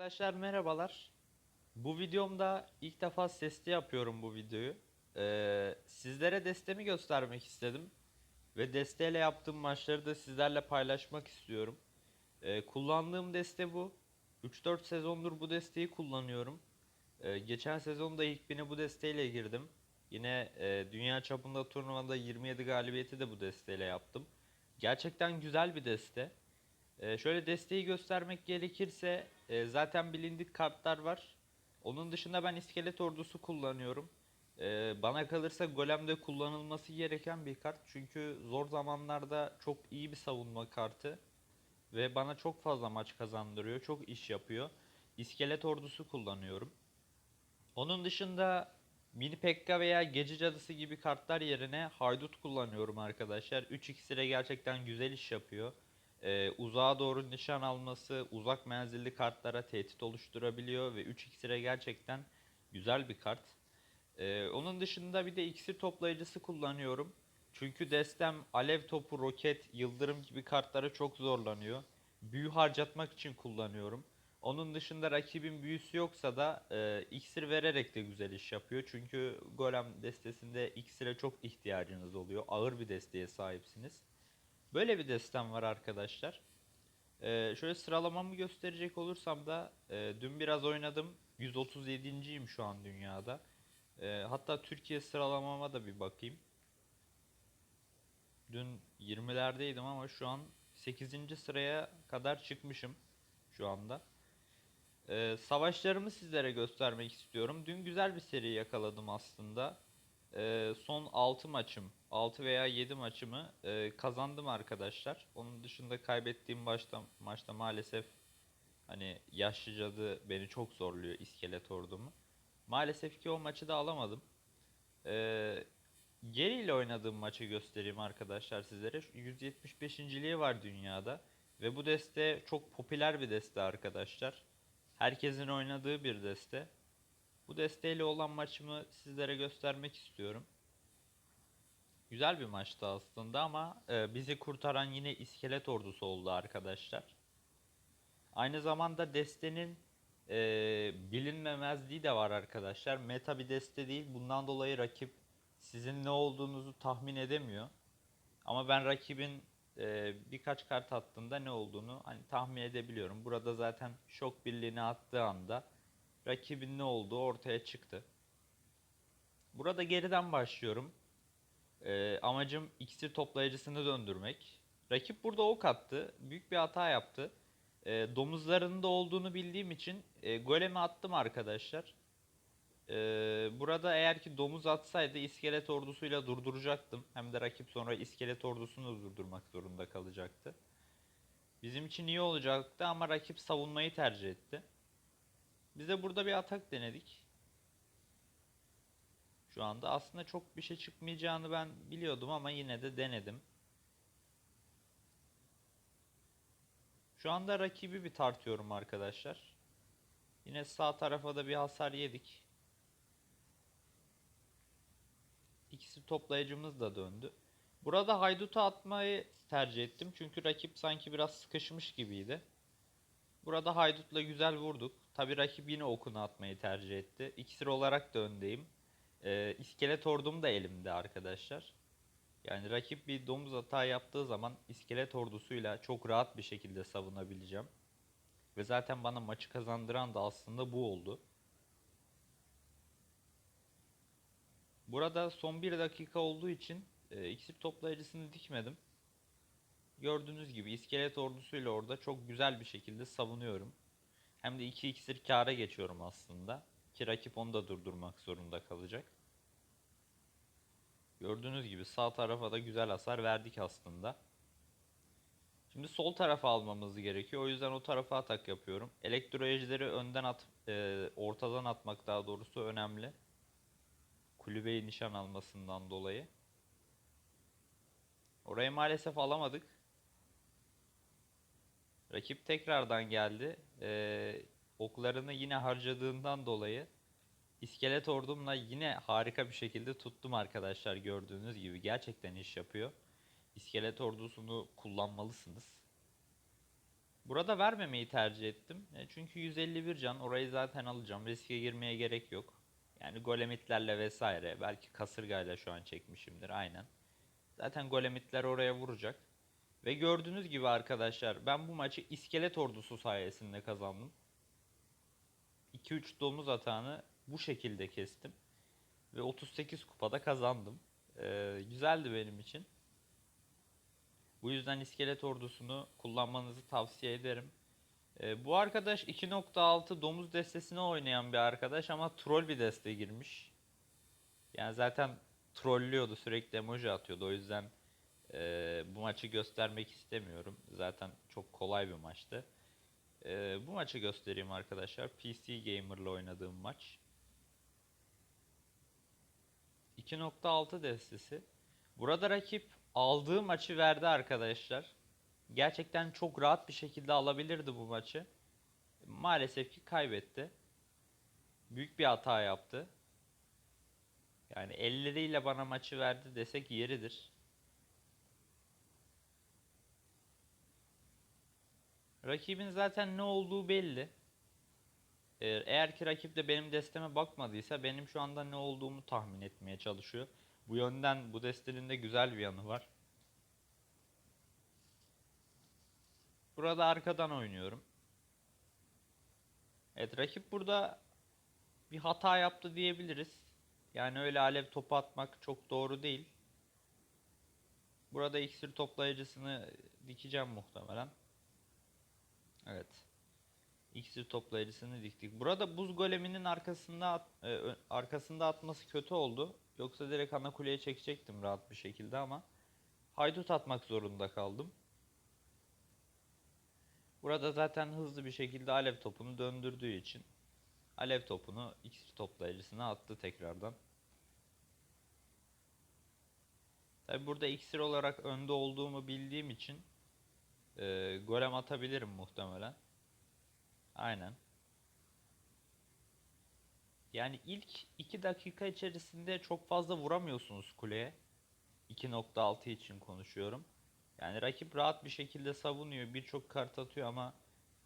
Arkadaşlar merhabalar. Bu videomda ilk defa sesli yapıyorum bu videoyu. Ee, sizlere destemi göstermek istedim. Ve desteyle yaptığım maçları da sizlerle paylaşmak istiyorum. Ee, kullandığım deste bu. 3-4 sezondur bu desteği kullanıyorum. Ee, geçen sezonda ilk bine bu desteğiyle girdim. Yine e, dünya çapında turnuvada 27 galibiyeti de bu desteğiyle yaptım. Gerçekten güzel bir deste. Ee, şöyle desteği göstermek gerekirse e, zaten bilindik kartlar var. Onun dışında ben iskelet ordusu kullanıyorum. Ee, bana kalırsa golemde kullanılması gereken bir kart. Çünkü zor zamanlarda çok iyi bir savunma kartı. Ve bana çok fazla maç kazandırıyor. Çok iş yapıyor. İskelet ordusu kullanıyorum. Onun dışında Mini Pekka veya Gece Cadısı gibi kartlar yerine Haydut kullanıyorum arkadaşlar. 3 iksire gerçekten güzel iş yapıyor. Ee, uzağa doğru nişan alması, uzak menzilli kartlara tehdit oluşturabiliyor ve 3 iksire gerçekten güzel bir kart. Ee, onun dışında bir de iksir toplayıcısı kullanıyorum. Çünkü destem alev topu, roket, yıldırım gibi kartlara çok zorlanıyor. Büyü harcatmak için kullanıyorum. Onun dışında rakibin büyüsü yoksa da e, iksir vererek de güzel iş yapıyor. Çünkü golem destesinde iksire çok ihtiyacınız oluyor. Ağır bir desteğe sahipsiniz. Böyle bir destem var arkadaşlar. Ee, şöyle sıralamamı gösterecek olursam da e, dün biraz oynadım. 137.yim şu an dünyada. Ee, hatta Türkiye sıralamama da bir bakayım. Dün 20'lerdeydim ama şu an 8. sıraya kadar çıkmışım şu anda. Ee, savaşlarımı sizlere göstermek istiyorum. Dün güzel bir seri yakaladım aslında. Ee, son 6 maçım, 6 veya 7 maçımı e, kazandım arkadaşlar. Onun dışında kaybettiğim başta, maçta maalesef hani yaşlı cadı beni çok zorluyor iskelet ordumu. Maalesef ki o maçı da alamadım. Ee, Geri oynadığım maçı göstereyim arkadaşlar sizlere. Şu 175.liği var dünyada. Ve bu deste çok popüler bir deste arkadaşlar. Herkesin oynadığı bir deste. Bu desteğiyle olan maçımı sizlere göstermek istiyorum. Güzel bir maçtı aslında ama e, bizi kurtaran yine iskelet ordusu oldu arkadaşlar. Aynı zamanda destenin e, bilinmemezliği de var arkadaşlar. Meta bir deste değil. Bundan dolayı rakip sizin ne olduğunuzu tahmin edemiyor. Ama ben rakibin e, birkaç kart attığında ne olduğunu hani tahmin edebiliyorum. Burada zaten şok birliğini attığı anda rakibin ne olduğu ortaya çıktı. Burada geriden başlıyorum. Ee, amacım iksir toplayıcısını döndürmek. Rakip burada ok attı. Büyük bir hata yaptı. Ee, domuzlarının da olduğunu bildiğim için e, golemi attım arkadaşlar. Ee, burada eğer ki domuz atsaydı iskelet ordusuyla durduracaktım. Hem de rakip sonra iskelet ordusunu durdurmak zorunda kalacaktı. Bizim için iyi olacaktı ama rakip savunmayı tercih etti. Biz de burada bir atak denedik. Şu anda aslında çok bir şey çıkmayacağını ben biliyordum ama yine de denedim. Şu anda rakibi bir tartıyorum arkadaşlar. Yine sağ tarafa da bir hasar yedik. İkisi toplayıcımız da döndü. Burada hayduta atmayı tercih ettim. Çünkü rakip sanki biraz sıkışmış gibiydi. Burada haydutla güzel vurduk. Tabi rakip yine okunu atmayı tercih etti. İksir olarak da öndeyim. Ee, iskelet ordum da elimde arkadaşlar. Yani rakip bir domuz hata yaptığı zaman iskelet ordusuyla çok rahat bir şekilde savunabileceğim. Ve zaten bana maçı kazandıran da aslında bu oldu. Burada son bir dakika olduğu için e, iksir toplayıcısını dikmedim. Gördüğünüz gibi iskelet ordusuyla orada çok güzel bir şekilde savunuyorum. Hem de 2 iksir kâra geçiyorum aslında. Ki rakip onu da durdurmak zorunda kalacak. Gördüğünüz gibi sağ tarafa da güzel hasar verdik aslında. Şimdi sol tarafa almamız gerekiyor. O yüzden o tarafa atak yapıyorum. Elektroejileri önden at, e, ortadan atmak daha doğrusu önemli. Kulübeyi nişan almasından dolayı. Orayı maalesef alamadık. Rakip tekrardan geldi. Ee, oklarını yine harcadığından dolayı iskelet ordumla yine harika bir şekilde tuttum arkadaşlar gördüğünüz gibi. Gerçekten iş yapıyor. İskelet ordusunu kullanmalısınız. Burada vermemeyi tercih ettim. E, çünkü 151 can orayı zaten alacağım. Riske girmeye gerek yok. Yani golemitlerle vesaire. Belki kasırgayla şu an çekmişimdir aynen. Zaten golemitler oraya vuracak. Ve gördüğünüz gibi arkadaşlar ben bu maçı iskelet ordusu sayesinde kazandım. 2-3 domuz atağını bu şekilde kestim. Ve 38 kupada kazandım. Ee, güzeldi benim için. Bu yüzden iskelet ordusunu kullanmanızı tavsiye ederim. Ee, bu arkadaş 2.6 domuz destesine oynayan bir arkadaş ama troll bir deste girmiş. Yani zaten trollüyordu sürekli emoji atıyordu o yüzden e, bu maçı göstermek istemiyorum. Zaten çok kolay bir maçtı. E, bu maçı göstereyim arkadaşlar. PC Gamer'la oynadığım maç. 2.6 destesi. Burada rakip aldığı maçı verdi arkadaşlar. Gerçekten çok rahat bir şekilde alabilirdi bu maçı. Maalesef ki kaybetti. Büyük bir hata yaptı. Yani elleriyle bana maçı verdi desek yeridir. Rakibin zaten ne olduğu belli. Ee, Eğer ki rakip de benim desteme bakmadıysa benim şu anda ne olduğumu tahmin etmeye çalışıyor. Bu yönden bu destenin de güzel bir yanı var. Burada arkadan oynuyorum. Evet rakip burada bir hata yaptı diyebiliriz. Yani öyle alev topu atmak çok doğru değil. Burada iksir toplayıcısını dikeceğim muhtemelen. Evet. İksir toplayıcısını diktik. Burada buz goleminin arkasında at- e, arkasında atması kötü oldu. Yoksa direkt ana kuleye çekecektim rahat bir şekilde ama haydut atmak zorunda kaldım. Burada zaten hızlı bir şekilde alev topunu döndürdüğü için alev topunu iksir toplayıcısına attı tekrardan. Tabi burada iksir olarak önde olduğumu bildiğim için e, golem atabilirim muhtemelen. Aynen. Yani ilk 2 dakika içerisinde çok fazla vuramıyorsunuz kuleye. 2.6 için konuşuyorum. Yani rakip rahat bir şekilde savunuyor. Birçok kart atıyor ama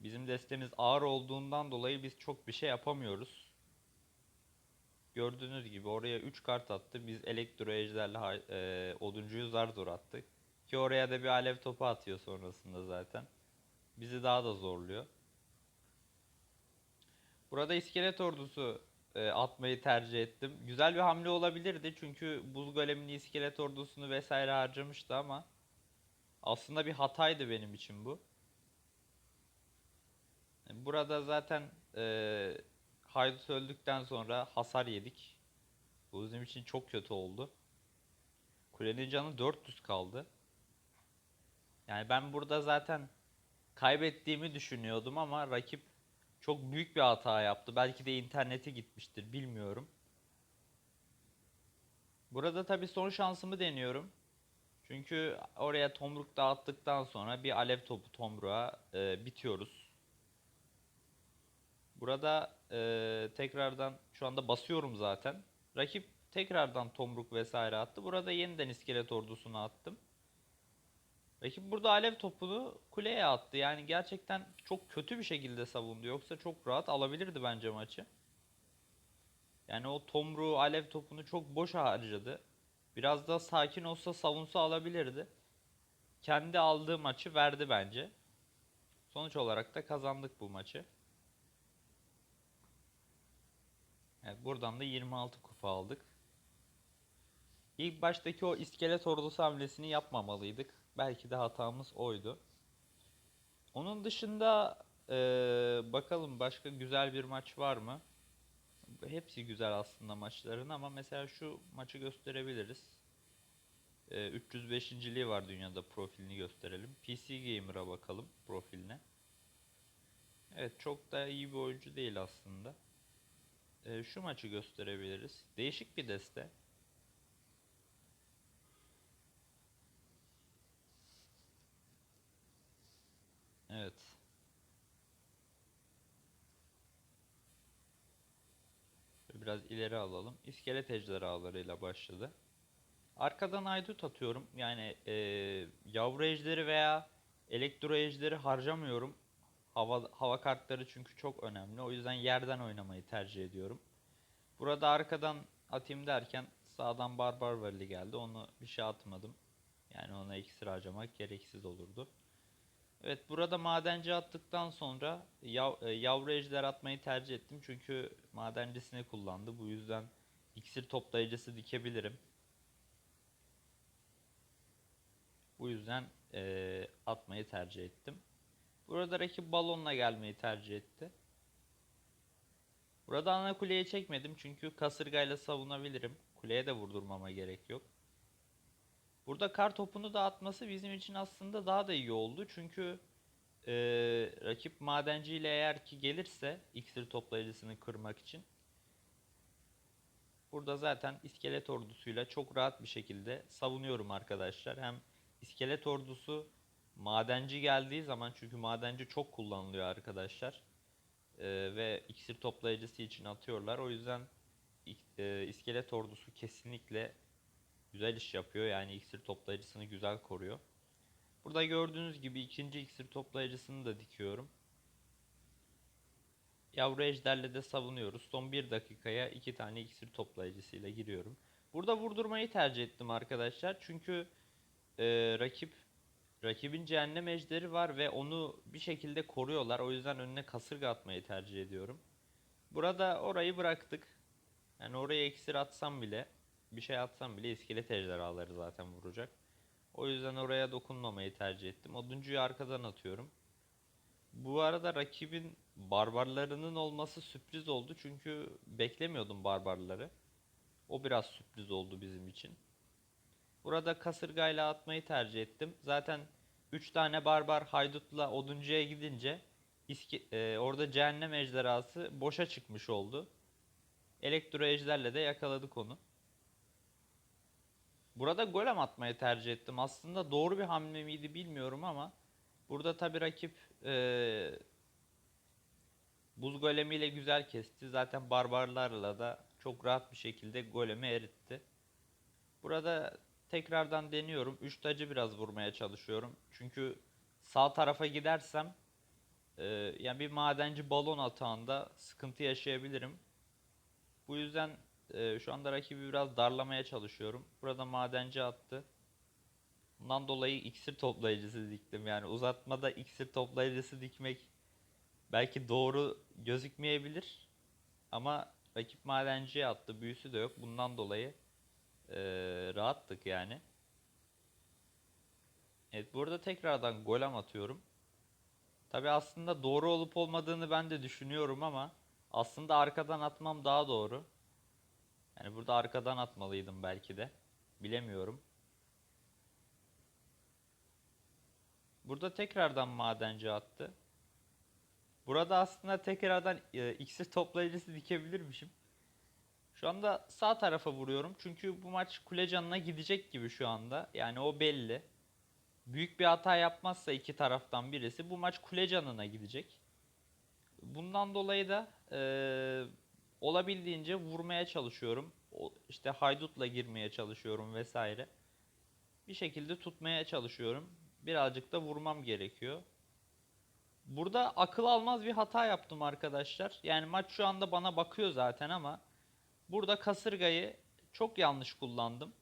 bizim destemiz ağır olduğundan dolayı biz çok bir şey yapamıyoruz. Gördüğünüz gibi oraya 3 kart attı. Biz elektro ejderle e, oduncuyu zar zor attık. Ki oraya da bir alev topu atıyor sonrasında zaten. Bizi daha da zorluyor. Burada iskelet ordusu e, atmayı tercih ettim. Güzel bir hamle olabilirdi çünkü buz golemini iskelet ordusunu vesaire harcamıştı ama aslında bir hataydı benim için bu. Burada zaten e, Haydut öldükten sonra hasar yedik. Bu bizim için çok kötü oldu. Kulenin canı 400 kaldı. Yani ben burada zaten kaybettiğimi düşünüyordum ama rakip çok büyük bir hata yaptı. Belki de interneti gitmiştir, bilmiyorum. Burada tabii son şansımı deniyorum. Çünkü oraya tomruk dağıttıktan sonra bir alev topu tomruğa e, bitiyoruz. Burada e, tekrardan şu anda basıyorum zaten. Rakip tekrardan tomruk vesaire attı. Burada yeniden iskelet ordusunu attım. Rakip burada alev topunu kuleye attı. Yani gerçekten çok kötü bir şekilde savundu. Yoksa çok rahat alabilirdi bence maçı. Yani o tomruğu, alev topunu çok boş harcadı. Biraz daha sakin olsa savunsa alabilirdi. Kendi aldığı maçı verdi bence. Sonuç olarak da kazandık bu maçı. Evet buradan da 26 kupa aldık. İlk baştaki o iskelet ordusu hamlesini yapmamalıydık. Belki de hatamız oydu. Onun dışında eee, bakalım başka güzel bir maç var mı? Hepsi güzel aslında maçların ama mesela şu maçı gösterebiliriz. Eee 305.liği var dünyada profilini gösterelim. PC Gamer'a bakalım profiline. Evet çok da iyi bir oyuncu değil aslında. Eee, şu maçı gösterebiliriz. Değişik bir deste. Evet. Biraz ileri alalım. İskelet ejderhalarıyla başladı. Arkadan haydut atıyorum. Yani eee yavru ejderi veya elektro ejderi harcamıyorum. Hava, hava kartları çünkü çok önemli. O yüzden yerden oynamayı tercih ediyorum. Burada arkadan atayım derken sağdan Barbar Valley geldi. Onu bir şey atmadım. Yani ona iksir harcamak gereksiz olurdu. Evet burada madenci attıktan sonra yav- e, yavru ejder atmayı tercih ettim. Çünkü madencisini kullandı. Bu yüzden iksir toplayıcısı dikebilirim. Bu yüzden eee, atmayı tercih ettim. Burada rakip balonla gelmeyi tercih etti. Burada ana kuleye çekmedim çünkü kasırgayla savunabilirim. Kuleye de vurdurmama gerek yok. Burada kar topunu da atması bizim için aslında daha da iyi oldu. Çünkü eee, rakip madenciyle eğer ki gelirse iksir toplayıcısını kırmak için Burada zaten iskelet ordusuyla çok rahat bir şekilde savunuyorum arkadaşlar. Hem iskelet ordusu madenci geldiği zaman çünkü madenci çok kullanılıyor arkadaşlar. Ee, ve iksir toplayıcısı için atıyorlar. O yüzden e, iskelet ordusu kesinlikle güzel iş yapıyor. Yani iksir toplayıcısını güzel koruyor. Burada gördüğünüz gibi ikinci iksir toplayıcısını da dikiyorum. Yavru ejderle de savunuyoruz. Son bir dakikaya iki tane iksir toplayıcısıyla giriyorum. Burada vurdurmayı tercih ettim arkadaşlar. Çünkü e, rakip rakibin cehennem ejderi var ve onu bir şekilde koruyorlar. O yüzden önüne kasırga atmayı tercih ediyorum. Burada orayı bıraktık. Yani oraya iksir atsam bile bir şey atsam bile iskelet ejderhaları zaten vuracak. O yüzden oraya dokunmamayı tercih ettim. Oduncuyu arkadan atıyorum. Bu arada rakibin barbarlarının olması sürpriz oldu çünkü beklemiyordum barbarları. O biraz sürpriz oldu bizim için. Burada kasırgayla atmayı tercih ettim. Zaten 3 tane barbar haydutla oduncuya gidince iske- e, orada cehennem ejderhası boşa çıkmış oldu. Elektro ejderle de yakaladık onu. Burada golem atmayı tercih ettim. Aslında doğru bir hamle miydi bilmiyorum ama burada tabi rakip e, buz golemiyle güzel kesti. Zaten barbarlarla da çok rahat bir şekilde golemi eritti. Burada tekrardan deniyorum. Üç tacı biraz vurmaya çalışıyorum. Çünkü sağ tarafa gidersem e, yani bir madenci balon atağında sıkıntı yaşayabilirim. Bu yüzden e, şu anda rakibi biraz darlamaya çalışıyorum. Burada madenci attı. Bundan dolayı iksir toplayıcısı diktim. Yani uzatmada iksir toplayıcısı dikmek belki doğru gözükmeyebilir. Ama rakip madenciye attı. Büyüsü de yok. Bundan dolayı e, rahattık yani. Evet burada tekrardan golem atıyorum. Tabi aslında doğru olup olmadığını ben de düşünüyorum ama aslında arkadan atmam daha doğru. Yani burada arkadan atmalıydım belki de. Bilemiyorum. Burada tekrardan madenci attı. Burada aslında tekrardan e, iksir toplayıcısı dikebilirmişim. Şu anda sağ tarafa vuruyorum. Çünkü bu maç kule canına gidecek gibi şu anda. Yani o belli. Büyük bir hata yapmazsa iki taraftan birisi bu maç kule canına gidecek. Bundan dolayı da e, olabildiğince vurmaya çalışıyorum. İşte haydutla girmeye çalışıyorum vesaire. Bir şekilde tutmaya çalışıyorum. Birazcık da vurmam gerekiyor. Burada akıl almaz bir hata yaptım arkadaşlar. Yani maç şu anda bana bakıyor zaten ama burada kasırgayı çok yanlış kullandım.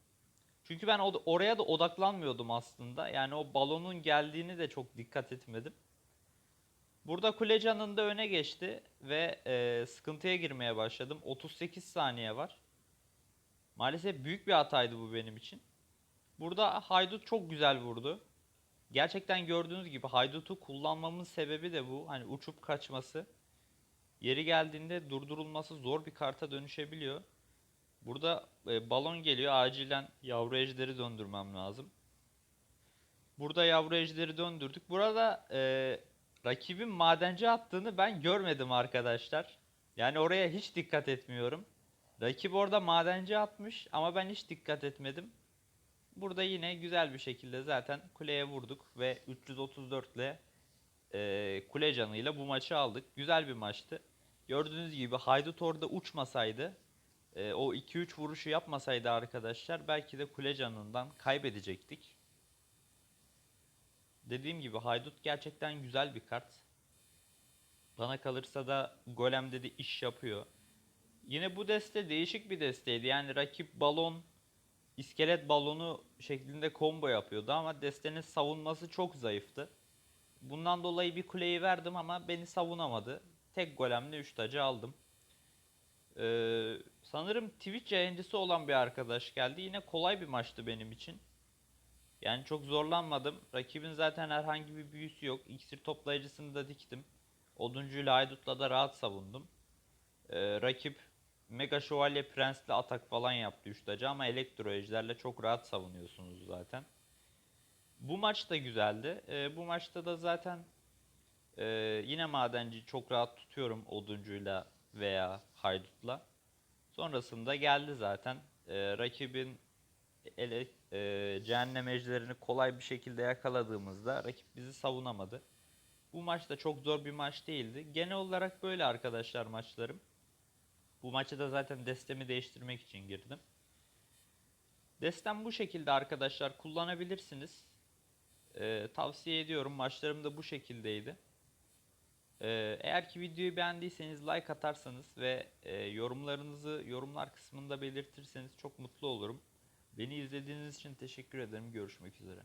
Çünkü ben oraya da odaklanmıyordum aslında. Yani o balonun geldiğini de çok dikkat etmedim. Burada kule canında öne geçti ve e, sıkıntıya girmeye başladım. 38 saniye var. Maalesef büyük bir hataydı bu benim için. Burada Haydut çok güzel vurdu. Gerçekten gördüğünüz gibi Haydut'u kullanmamın sebebi de bu. Hani uçup kaçması. Yeri geldiğinde durdurulması zor bir karta dönüşebiliyor. Burada e, balon geliyor. Acilen yavru ejderi döndürmem lazım. Burada yavru ejderi döndürdük. Burada e, rakibin madenci attığını ben görmedim arkadaşlar. Yani oraya hiç dikkat etmiyorum. Rakip orada madenci atmış ama ben hiç dikkat etmedim. Burada yine güzel bir şekilde zaten kuleye vurduk ve 334 ile e, kule canıyla bu maçı aldık. Güzel bir maçtı. Gördüğünüz gibi Haydut orada uçmasaydı, e, o 2-3 vuruşu yapmasaydı arkadaşlar belki de kule canından kaybedecektik. Dediğim gibi Haydut gerçekten güzel bir kart. Bana kalırsa da Golem dedi iş yapıyor. Yine bu deste değişik bir desteydi. Yani rakip balon, iskelet balonu şeklinde combo yapıyordu ama destenin savunması çok zayıftı. Bundan dolayı bir kuleyi verdim ama beni savunamadı. Tek golemle 3 tacı aldım. Ee, sanırım Twitch yayıncısı olan bir arkadaş geldi. Yine kolay bir maçtı benim için. Yani çok zorlanmadım. Rakibin zaten herhangi bir büyüsü yok. İksir toplayıcısını da diktim. Oduncuyla Haydut'la da rahat savundum. Ee, rakip Mega Şövalye Prens'le atak falan yaptı 3 tacı ama Elektro Ejder'le çok rahat savunuyorsunuz zaten. Bu maç da güzeldi. Ee, bu maçta da zaten e, yine Madenci çok rahat tutuyorum Oduncuyla veya Haydut'la. Sonrasında geldi zaten. Ee, rakibin ele, e, cehennem ejderini kolay bir şekilde yakaladığımızda rakip bizi savunamadı. Bu maç da çok zor bir maç değildi. Genel olarak böyle arkadaşlar maçlarım. Bu maçı da zaten destemi değiştirmek için girdim. Destem bu şekilde arkadaşlar kullanabilirsiniz. Ee, tavsiye ediyorum. Maçlarım da bu şekildeydi. Ee, eğer ki videoyu beğendiyseniz like atarsanız ve e, yorumlarınızı yorumlar kısmında belirtirseniz çok mutlu olurum. Beni izlediğiniz için teşekkür ederim. Görüşmek üzere.